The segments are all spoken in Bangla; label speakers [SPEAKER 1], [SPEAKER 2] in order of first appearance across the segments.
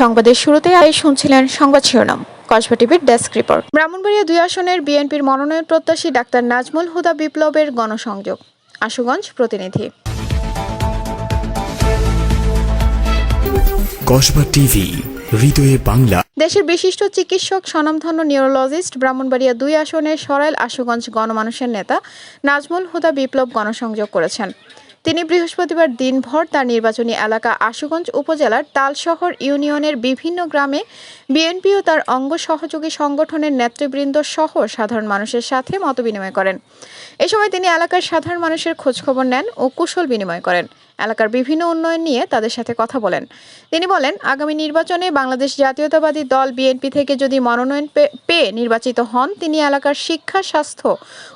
[SPEAKER 1] সংবাদের শুরুতে আগে শুনছিলেন সংবাদ শিরোনাম। কসবা টিভির ডেস্ক রিপোর্ট। ব্রাহ্মণবাড়িয়া দুই আসনের বিএনপির মনোনয়ন প্রত্যাশী ডাক্তার নাজমুল হুদা বিপ্লবের গণসংযোগ। আশুগঞ্জ প্রতিনিধি।
[SPEAKER 2] কসবা টিভি হৃদয়ে বাংলা।
[SPEAKER 1] দেশের বিশিষ্ট চিকিৎসক স্বনামধন্য নিউরোলজিস্ট ব্রাহ্মণবাড়িয়া দুই আসনের সরাইল আশুগঞ্জ গণমানুষের নেতা নাজমুল হুদা বিপ্লব গণসংযোগ করেছেন। তিনি বৃহস্পতিবার দিনভর তার নির্বাচনী এলাকা আশুগঞ্জ উপজেলার তালশহর ইউনিয়নের বিভিন্ন গ্রামে বিএনপি ও তার অঙ্গ সহযোগী সংগঠনের নেতৃবৃন্দ সহ সাধারণ মানুষের সাথে মতবিনিময় করেন। এ সময় তিনি এলাকার সাধারণ মানুষের খোঁজখবর নেন ও কুশল বিনিময় করেন। এলাকার বিভিন্ন উন্নয়ন নিয়ে তাদের সাথে কথা বলেন। তিনি বলেন, আগামী নির্বাচনে বাংলাদেশ জাতীয়তাবাদী দল বিএনপি থেকে যদি মনোনয়ন পেয়ে নির্বাচিত হন, তিনি এলাকার শিক্ষা, স্বাস্থ্য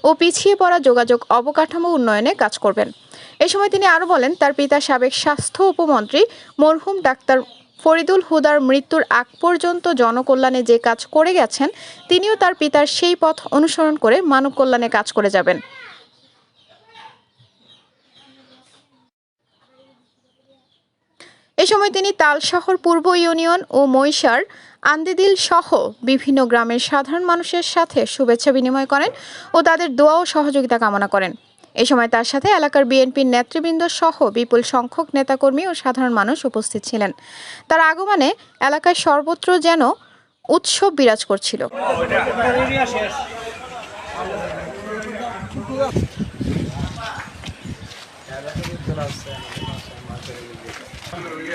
[SPEAKER 1] ও পিছিয়ে পড়া যোগাযোগ অবকাঠামো উন্নয়নে কাজ করবেন। এ সময় তিনি আরও বলেন, তার পিতা সাবেক স্বাস্থ্য উপমন্ত্রী মরহুম ডাক্তার ফরিদুল হুদার মৃত্যুর আগ পর্যন্ত জনকল্যাণে যে কাজ করে গেছেন, তিনিও তার পিতার সেই পথ অনুসরণ করে মানব কল্যাণে কাজ করে যাবেন। সময় তিনি তালশহর পূর্ব ইউনিয়ন ও মৈশার আন্দিদিল সহ বিভিন্ন গ্রামের সাধারণ মানুষের সাথে শুভেচ্ছা বিনিময় করেন ও তাদের দোয়া ও সহযোগিতা কামনা করেন। এ সময় তার সাথে এলাকার বিএনপির নেতৃবৃন্দ সহ বিপুল সংখ্যক নেতাকর্মী ও সাধারণ মানুষ উপস্থিত ছিলেন। তার আগমনে এলাকায় সর্বত্র যেন উৎসব বিরাজ করছিল।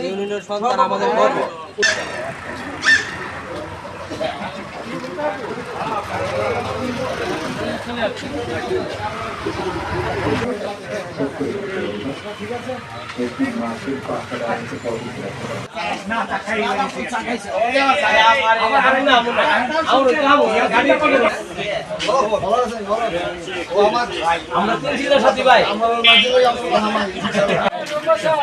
[SPEAKER 3] ইউনিয়নের সন্তান আমাদের গর্ব তিন
[SPEAKER 4] কসবা